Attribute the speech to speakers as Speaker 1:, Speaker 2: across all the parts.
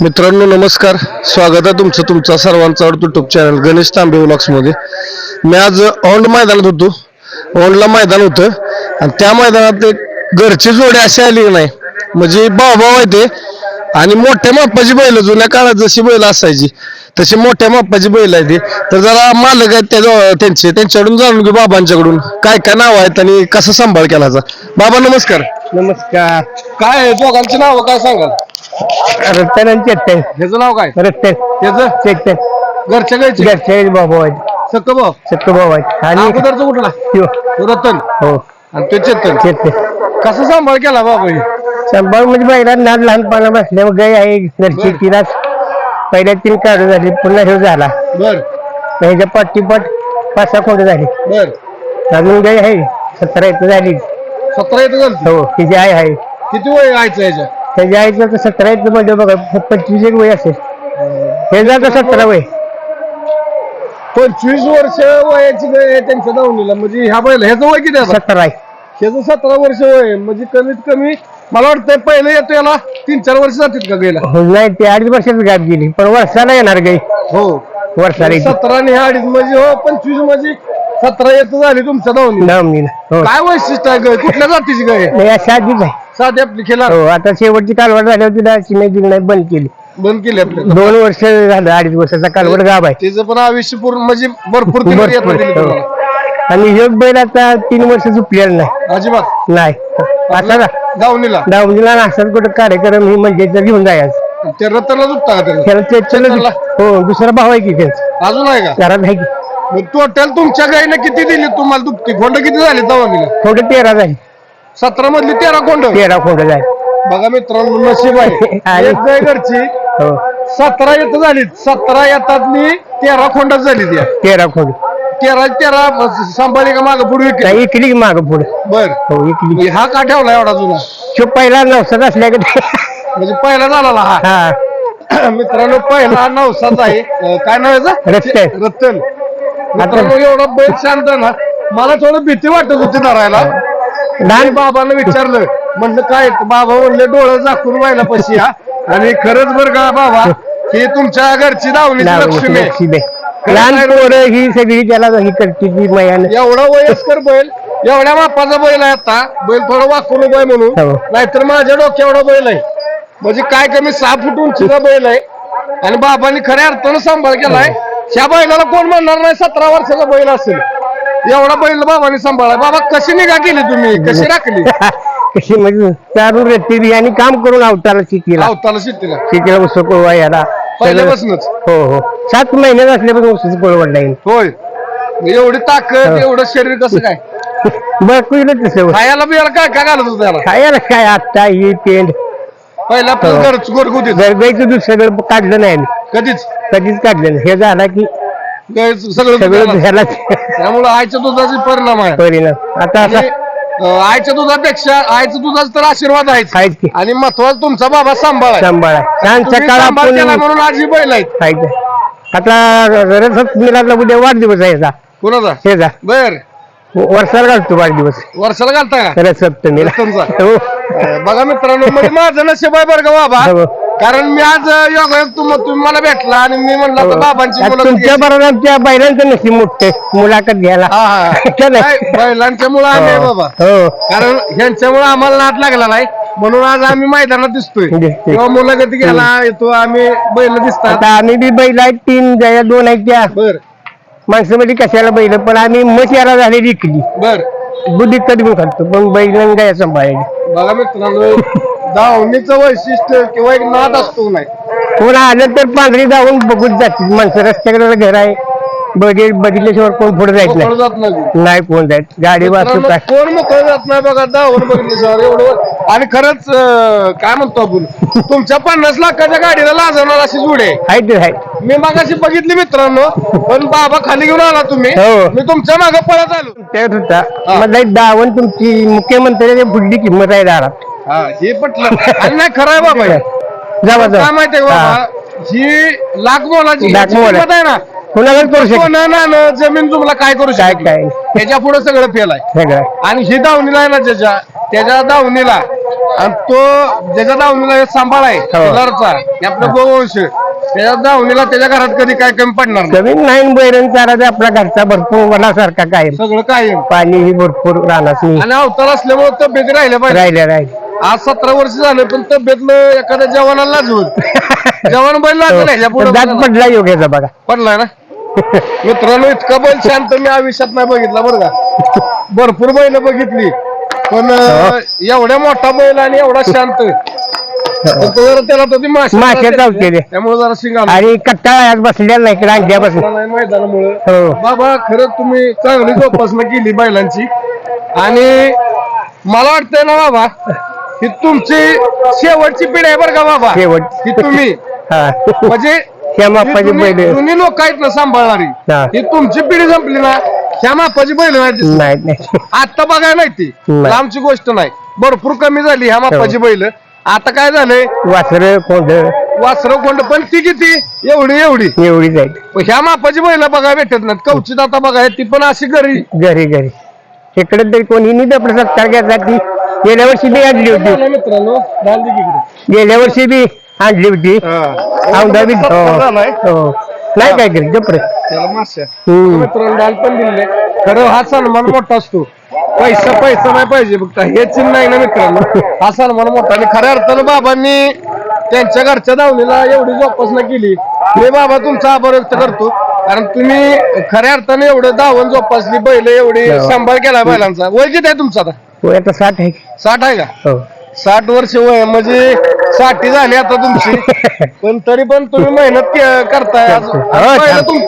Speaker 1: मित्रांनो नमस्कार. स्वागत आहे तुमचं तुमचा सर्वांचा आवडतो युट्यूब चॅनल गणेश तांबे व्लॉग्समध्ये. मी आज औंड मैदानात होतो. औंडला मैदान होतं. आणि त्या मैदानात एक घरची जोडी अशी आली की नाही. म्हणजे बाबा आहे ते आणि मोठ्या मापाची बैल जुन्या काळात जशी बैल असायची तशी मोठ्या मापाची बैल आहे ती. तर जरा मालक आहेत त्या जवळ- त्यांचे त्यांच्याकडून जाणून घेऊ बाबांच्याकडून. काय काय नाव आहेत आणि कसा सांभाळ केलाचा बाबा नमस्कार.
Speaker 2: नमस्कार.
Speaker 1: काय आहे दोघांची नाव काय सांगाल?
Speaker 2: रत्तन चेतन
Speaker 1: ह्याचं नाव काय?
Speaker 2: रत्तन
Speaker 1: त्याचं
Speaker 2: चेतन
Speaker 1: घरच्या गायचे
Speaker 2: घरचे बाबू आहेत
Speaker 1: सक्क भाऊ?
Speaker 2: आहेत आणि
Speaker 1: अगोदरचं कुठला?
Speaker 2: त्यो,
Speaker 1: तो रतन?
Speaker 2: हो.
Speaker 1: आणि तो चेतन?
Speaker 2: चेतन.
Speaker 1: कसं सांभाळ केला बाबा हे?
Speaker 2: शंभर म्हणजे बैला नाद लहानपणा बसल्यावर गाय आहे. घरची
Speaker 1: बर.
Speaker 2: तिला पहिल्या तीन काढू झाली. पुन्हा हे झाला.
Speaker 1: बर.
Speaker 2: ह्याच्या पाठीपाठ पाच सहा खोडं झाली.
Speaker 1: बर.
Speaker 2: अजून गाय आहे. सतरा येतं झाली.
Speaker 1: सतरा येतं झालं?
Speaker 2: हो तिची आई आहे.
Speaker 1: किती वय व्हायचं याच्या
Speaker 2: त्याच्या आईचं तर सतरा येतं म्हणजे बघा पंचवीस एक वय असेल. हे जातं सतरा वय.
Speaker 1: पंचवीस वर्ष वयाची गाय आहे त्यांच्या दावणीला. म्हणजे ह्या बैल ह्याचं वय किती आता?
Speaker 2: सतरा आहे.
Speaker 1: ह्याचं सतरा वर्ष वय आहे. म्हणजे कमीत कमी मला वाटतं पहिलं येतो याला तीन चार वर्ष जातील का गायला
Speaker 2: हो, नाही ते अडीच वर्षाची गॅप गेली. पण वर्षाला येणार गाई
Speaker 1: हो.
Speaker 2: वर्षाला येते.
Speaker 1: सतरा आणि ह्या अडीच म्हणजे हो पंचवीस म्हणजे सतरा येत झाली तुमच्या दावणी
Speaker 2: नामनीला. हो.
Speaker 1: काय वैशिष्ट्य आहे गाय कुठल्या जातीची गाय आहे?
Speaker 2: नाही, अशी आधीच आहे.
Speaker 1: साधी आपली खेळा
Speaker 2: हो आता शेवटची कालवड झाल्यावर तिला दिली नाही बंद केली.
Speaker 1: बंद केली
Speaker 2: दोन वर्ष झालं अडीच वर्षाचा कालवड गाभ आहे.
Speaker 1: तिचं पण आयुष्य पूर्ण म्हणजे भरपूर दिली
Speaker 2: हो.
Speaker 1: तुम्हाला.
Speaker 2: आणि ह्यो बैल आता तीन वर्ष झुपलेला नाही.
Speaker 1: अजिबात.
Speaker 2: नाही. आता ना
Speaker 1: दावणीला.
Speaker 2: दावणीला असं कुठं कार्यक्रम ही म्हणजे इथं घेऊन जायचं.
Speaker 1: ते रतनला का त्याला?
Speaker 2: त्याला ते चल
Speaker 1: चला.
Speaker 2: हो दुसरा भाव आहे की त्यांचा.
Speaker 1: अजून आहे का?
Speaker 2: घरात आहे की.
Speaker 1: मग टोटल तुमच्या गाईने किती दिली? तुम्हाला दुपटी. खोंड किती झाली दावणीला?
Speaker 2: थोडं तेरा झाली.
Speaker 1: सतरा मधली तेरा खोंड
Speaker 2: तेरा खोंड झाली
Speaker 1: बघा मित्रांनो नशीब आहे.
Speaker 2: आणि-
Speaker 1: एक गाय घरची.
Speaker 2: हो.
Speaker 1: सतरा येत झाली. सतरा येतातली तेरा खोंडात झाली त्या.
Speaker 2: तेरा खोंड
Speaker 1: तेरा तेरा सांभाळी का मागं पुढे विकली?
Speaker 2: इकली माग पुढे.
Speaker 1: बर.
Speaker 2: हो इकली.
Speaker 1: हा का ठेवला एवढा जुना?
Speaker 2: तो पहिला नवसात असल्या की
Speaker 1: म्हणजे पहिला झाला हा.
Speaker 2: हा.
Speaker 1: मित्रांनो पहिला नवसाचा आहे. अं, काय नाव याचं?
Speaker 2: रत्तन.
Speaker 1: रत्तन. मित्रांनो एवढा बैल शांत ना. मला थोडं भीती वाटत होती धरायला लहान बाबांना विचारलं म्हणलं काय बाबा म्हणले डोळं झाकून व्हायला पशी या आणि खरंच बरं का बाबा ही तुमच्या घरची दावणीची लक्ष्मी आहे.
Speaker 2: लक्ष्मी लहान पोरं ही सगळी त्याला ही करते ती मयाने
Speaker 1: एवढा वयस्कर बैल एवढ्या बापाचा बैल आहे आता. बैल थोडा वाकून उभा आहे म्हणून.
Speaker 2: हो.
Speaker 1: नाहीतर माझ्या डोक्या एवढा बैल आहे. म्हणजे काय कमी सहा फूट उंचीचा बैल आहे. आणि बाबांनी खऱ्या अर्थानं सांभाळ केलाय. ह्या बैलाला कोण म्हणणार नाही सतरा वर्षाचा बैल असेल. एवढा बैल बाबांनी सांभाळाय बाबा कशी निघा केली तुम्ही? कशी राखली?
Speaker 2: कशी म्हणजे चालून राहते ती आणि काम करून अवताला शिकीला.
Speaker 1: आवताला शिट्टीला
Speaker 2: शिकीला उसळ कोळवा याला.
Speaker 1: पहिल्यापासूनच.
Speaker 2: हो हो. सात महिन्यात असल्यापासून उसळ कोळवडला येईल
Speaker 1: होय. एवढी ताकद
Speaker 2: हो.
Speaker 1: एवढं शरीर कसं काय?
Speaker 2: बरं तसं
Speaker 1: खायला बियाला काय काय घालत होतं त्याला?
Speaker 2: खायला काय आत्ता ही पेंड.
Speaker 1: पहिला आपलं
Speaker 2: हो. गरगाईचं दूध सगळं काढलं नाही.
Speaker 1: कधीच?
Speaker 2: कधीच काढलं नाही. हे झाला की
Speaker 1: सगळं
Speaker 2: सगळं
Speaker 1: दुधाला.
Speaker 2: ह्याला
Speaker 1: त्यामुळे आईच्या दुधाचे परिणाम आहे.
Speaker 2: परिणाम. आता असा
Speaker 1: अं, आईच्या दुधापेक्षा आईच्या दुधाचा तर आशीर्वाद आहेच.
Speaker 2: की.
Speaker 1: आणि महत्वाचं तुमचा बाबा सांभाळ आहे.
Speaker 2: सांभाळा छान
Speaker 1: तुम्ही
Speaker 2: सकाळ
Speaker 1: सांभाळ केला
Speaker 2: आपण
Speaker 1: म्हणून आज ही बैल आहेत.
Speaker 2: खायचं आता रसच मिळाला उद्या वाढदिवस आहे याचा.
Speaker 1: कुणाचा?
Speaker 2: शेजा
Speaker 1: बर.
Speaker 2: वर्षाला घालतो वाढदिवस.
Speaker 1: वर्षाला घालता का?
Speaker 2: रस सप्तमीला
Speaker 1: तुमचा?
Speaker 2: हो.
Speaker 1: अं, बघा मित्रांनो म्हणजे माझं नशीब आहे बरं का बाबा.
Speaker 2: हो.
Speaker 1: कारण मी आज योगायोग तुम- तुम्ही मला भेटला आणि मी म्हणलं आता बाबांची
Speaker 2: आता
Speaker 1: मुलं
Speaker 2: तुमच्या बरोबर आमच्या बैलांचं नशीब मोठे मुलाखत घ्यायला.
Speaker 1: हा हा.
Speaker 2: नाही?
Speaker 1: बैलांच्या मुळे आम्ही आहे बाबा.
Speaker 2: हो.
Speaker 1: कारण ह्यांच्यामुळे आम्हाला नाट लागला नाही. म्हणून आज आम्ही मैदानात दिसतोय.
Speaker 2: दिसतोय.
Speaker 1: किंवा मुलाखती घ्यायला येतो आम्ही बैल दिसतात.
Speaker 2: आता आम्ही बी बैल आहेत तीन जया दोन आहेत त्या.
Speaker 1: बर.
Speaker 2: माणसामध्ये कशाला बैल? पण आम्ही याला झाली विकली.
Speaker 1: बर.
Speaker 2: बुद्धी कधी पण खातो पण बैल गाय सांभाळायची.
Speaker 1: बघा मित्रांनो धावणीचं वैशिष्ट्य किंवा एक नाद असतो नाही.
Speaker 2: कोण आलं तर पांढरी जाऊन बघून जातील. माणसं रस्त्याकडे घर आहे बघे बघितल्याशिवाय कोण पुढे जायचं
Speaker 1: मोकळं
Speaker 2: नाही.
Speaker 1: जात नाही
Speaker 2: नाही कोण जायत गाडी वाचू
Speaker 1: मित्रांनो,
Speaker 2: काय
Speaker 1: कोण मोकळं जात नाही बघा धावून बघितल्याशिवाय एवढं आणि खरंच अं, काय म्हणतो आपण? तुमच्या पन्नास लाखाच्या गाडीला लाजवणार अशी जुडे आहे.
Speaker 2: आहे ते आहे
Speaker 1: मी मागाशी बघितली मित्रांनो पण बाबा खाली घेऊन आला तुम्ही.
Speaker 2: हो.
Speaker 1: मी तुमच्या मागे पळत आलो.
Speaker 2: त्यात होता. एक दावण तुमची मुख्यमंत्र्याची फुडली किंमत आहे दारात.
Speaker 1: हा हे पटलं आणि नाही खरं आहे बाबा हे.
Speaker 2: जावा
Speaker 1: काय
Speaker 2: जावा
Speaker 1: माहितीये का
Speaker 2: हा.
Speaker 1: बाबा ही. लाख मोलाची
Speaker 2: लाख
Speaker 1: याची
Speaker 2: मोल आहे.
Speaker 1: किंमत आहे ना?
Speaker 2: कुणाला करू शकत.
Speaker 1: सोनं नाणं जमीन तुम्हाला काय करू
Speaker 2: काय
Speaker 1: शकत
Speaker 2: काय?
Speaker 1: त्याच्या पुढे सगळं फेल आहे.
Speaker 2: सगळं.
Speaker 1: आणि ही दावणीला आहे ना ज्याच्या त्याच्या दावणीला. आणि तो ज्याच्या दावणीला सांभाळ आहे शेजारचा, हे आपलं गोवंश. त्याच्या दावणीला त्याच्या घरात कधी काय कमी पडणार नाही.
Speaker 2: कमी नाही बैरण चारा आपला घरचा भरपूर वनासारखा कायम.
Speaker 1: सगळं कायम.
Speaker 2: पाणी ही भरपूर राहणार
Speaker 1: आणि अवतार असल्यामुळे तब्येत राहिल्या पाहिजे.
Speaker 2: राहिल्या राहिले
Speaker 1: आज सतरा वर्ष झालं पण तब्येतनं एखाद्या जवानाला लाजवत जवान बैल लागलं ह्याच्या पुढे
Speaker 2: दात पडला योग्याचा बघा.
Speaker 1: पडलाय ना? मित्रांनो इतका बैल शांत मी आयुष्यात नाही बघितला बरं का. भरपूर बैल बघितली. पण अं, एवढ्या मोठा बैल आणि एवढा शांत. जरा त्याला तर ती माशी
Speaker 2: माश्या.
Speaker 1: त्यामुळे जरा शिंगा
Speaker 2: आणि कट्टा आज बसलेला नाही रांग्या बसल्या
Speaker 1: नाही मैदानामुळे.
Speaker 2: हो.
Speaker 1: बाबा खरंच तुम्ही चांगली जोपासना केली बैलांची. आणि मला वाटतंय ना बाबा ही तुमची शेवटची पिढी आहे बरं का बाबा?
Speaker 2: शेवट.
Speaker 1: ही तुम्ही.
Speaker 2: हा.
Speaker 1: म्हणजे
Speaker 2: ह्या मापाची बैल
Speaker 1: जुनी लोक आहेत ना सांभाळणारी.
Speaker 2: हा.
Speaker 1: ही तुमची पिढी संपली ना ह्या मापाची बैल नाही.
Speaker 2: नाही नाही.
Speaker 1: आता बघायला नाही ती.
Speaker 2: नाही.
Speaker 1: लांबची गोष्ट नाही. भरपूर कमी झाली ह्या मापाची बैल. आता काय झालंय?
Speaker 2: वासर कोंड
Speaker 1: वासरं कोंड पण ती किती? एवढी एवढी.
Speaker 2: एवढीच आहे
Speaker 1: पण ह्या मापाची बैल बघायला भेटत नाहीत. कवचित आता बघा ती पण अशी घरी.
Speaker 2: घरी घरी. इकडे तरी कोणी नाही आपला सत्कार घ्यायचा ती. गेल्या वर्षी बी आणली होती.
Speaker 1: मित्रांनो डाल दे की इकडे.
Speaker 2: गेल्या वर्षी बी आणली होती. औंधा बी हो.
Speaker 1: झालाय.
Speaker 2: हो. नाही काय करी जपरे.
Speaker 1: त्याला माश्या
Speaker 2: हम्म.
Speaker 1: मित्रांनो डाल पण दिले खरं हा सन्मान मोठा असतो. पैसा पैसा नाही पाहिजे फक्त. हे चिन्ह नाही ना मित्रांनो. हा सन्मान मोठा. आणि खऱ्या अर्थानं बाबांनी त्यांच्या घरच्या दावणीला एवढी जोपासना केली. मी बाबा तुमचा आभार व्यक्त करतो. कारण तुम्ही खऱ्या अर्थाने एवढं दावण जोपासली बैल एवढी
Speaker 2: हो.
Speaker 1: सांभाळ केला बैलांचा. वय किती आहे तुमचा आता?
Speaker 2: वय आता साठ आहे.
Speaker 1: साठ आहे का?
Speaker 2: हो.
Speaker 1: साठ वर्ष वय म्हणजे साठी झाली आता तुमची. पण तरी पण तुम्ही मेहनत के- करताय. आज-
Speaker 2: हो,
Speaker 1: आज पहिलं
Speaker 2: छान.
Speaker 1: तुम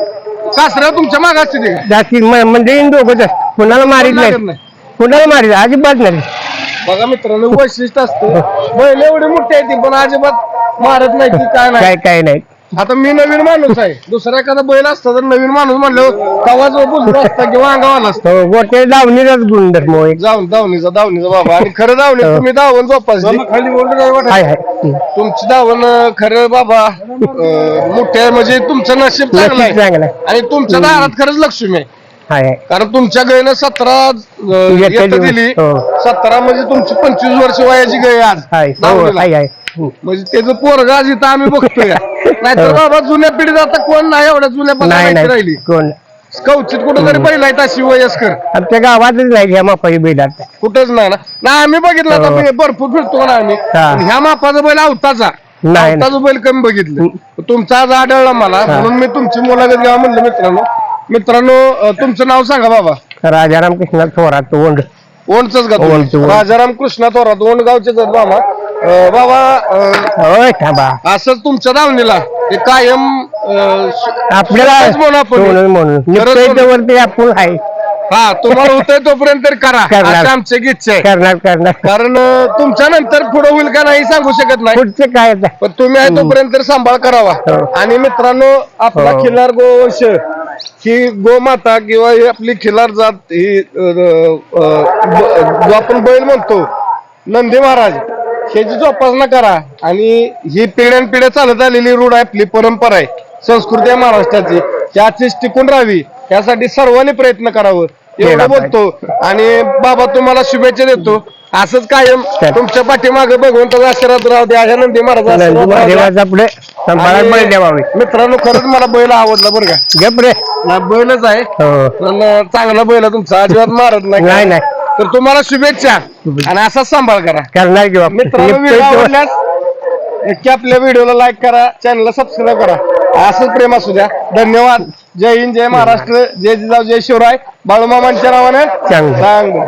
Speaker 1: कासऱ्या तुमच्या मागे असते?
Speaker 2: जास्ती म- म्हणजे दोघंच कुणाला मारित
Speaker 1: लागत
Speaker 2: नाही.
Speaker 1: नाही.
Speaker 2: कुणाला मारित अजिबात नाही.
Speaker 1: बघा मित्रांनो वैशिष्ट्य असतं. बैल एवढी मोठी आहे ती पण अजिबात मारत नाही ती काय नाही.
Speaker 2: काय काय नाही.
Speaker 1: आता मी नवीन माणूस आहे. दुसरा एखादा बैल असता तर नवीन माणूस म्हणलं तवा जो बुजला असता किंवा अंगावाला असता.
Speaker 2: हो गोटे गुणधर्म हो एक
Speaker 1: जाऊन दावणीचा दावणीचा बाबा. आणि खरं दावणी
Speaker 2: हो.
Speaker 1: तुम्ही दावण जोपासली. खाली
Speaker 2: हाय हाय. हम्म.
Speaker 1: तुमची दावण खरं बाबा अं, मोठे म्हणजे तुमचं नशीब चांगलं आहे.
Speaker 2: चांगलं आहे.
Speaker 1: आणि तुमच्या दारात खरंच लक्ष्मी आहे.
Speaker 2: हाय हाय.
Speaker 1: कारण तुमच्या गायनं सतरा
Speaker 2: येतं
Speaker 1: येत
Speaker 2: दिवस.
Speaker 1: दिली.
Speaker 2: हो.
Speaker 1: सतरा म्हणजे तुमची पंचवीस वर्ष वयाची गाय आज.
Speaker 2: हाय हो
Speaker 1: दावणीला.
Speaker 2: हाय हाय. हम्म.
Speaker 1: म्हणजे त्याचं पोरग आज इथं आम्ही बघतोय. नाहीतर बाबा जुन्या पिढीत आता कोण नाही एवढ्या जुन्या
Speaker 2: नाही
Speaker 1: पदार्थ राहिली.
Speaker 2: नाही कोण?
Speaker 1: कवचित कुठं तरी पहिला आहे अशी वयस्कर.
Speaker 2: आमच्या गावातच नाही ह्या मापाची बैल आता.
Speaker 1: कुठंच नाही ना? नाही आम्ही बघितलं आता
Speaker 2: हो.
Speaker 1: मी भरपूर फिरतो ना आम्ही.
Speaker 2: हा.
Speaker 1: पण ह्या मापाचा बैल अवताचा
Speaker 2: नाही
Speaker 1: बैल कमी बघितलं. तुमचा आज आढळला मला. म्हणून मी तुमची मुलाखत घ्यावं म्हणलं मित्रांनो. मित्रांनो अं, तुमचं नाव सांगा बाबा.
Speaker 2: राजाराम कृष्ण थोरात ओंड. ओणचं? ओणचं.
Speaker 1: राजाराम कृष्णा थोरात ओण गावचे आहेत बाबा. अं, बाबा अं,
Speaker 2: होय थांबा
Speaker 1: असंच तुमच्या दावणीला हे कायम अं, श-
Speaker 2: आपल्याला
Speaker 1: म्हणू आपण हे.
Speaker 2: म्हणून
Speaker 1: खरंच.
Speaker 2: वरती आपण आहे
Speaker 1: हा तुम्हाला होतंय तोपर्यंत तरी करा
Speaker 2: करणार.
Speaker 1: आमची इच्छा आहे
Speaker 2: करणार करणार
Speaker 1: कारण अं, तुमच्या नंतर पुढे होईल का नाही सांगू शकत नाही
Speaker 2: पुढचं काय आता?
Speaker 1: पण तुम्ही आहे तोपर्यंत तरी सांभाळ करावा
Speaker 2: हो.
Speaker 1: आणि मित्रांनो आपला
Speaker 2: हो.
Speaker 1: खिल्लार गोवंश ही गोमाता किंवा ही आपली खिल्लार जात ही अं, अं, ब- जो आपण बैल म्हणतो नंदी महाराज ह्याची जोपासना करा. आणि ही पिढ्यानपिढ्या चालत आलेली रूढ आहे आपली परंपरा आहे. संस्कृती आहे महाराष्ट्राची. त्याचीच टिकून राहावी. यासाठी सर्वांनी प्रयत्न करावं. एवढं. बोलतो. आणि बाबा तुम्हाला शुभेच्छा देतो. असंच कायम. तुमच्या पाठीमागे भगवंताचा आशीर्वाद राहू द्या. अशा नंदी महाराज
Speaker 2: पुढे
Speaker 1: मित्रांनो खरंच मला बैल आवडला बरं का. बैलच आहे.
Speaker 2: हो.
Speaker 1: चांगला बैल तुमचा. अजिबात मारत
Speaker 2: नाही.
Speaker 1: तर तुम्हाला शुभेच्छा. आणि असाच सांभाळ करा.
Speaker 2: करणार किंवा
Speaker 1: मित्रांनो व्हिडिओ आवडल्यास नक्की आपल्या व्हिडिओला लाईक करा चॅनलला सबस्क्राईब करा. असंच प्रेम असू द्या. धन्यवाद. जय हिंद जय महाराष्ट्र. जय जिजाऊ जय शिवराय. बाळूमामांच्या नावाने
Speaker 2: चांगलं.
Speaker 1: सांग.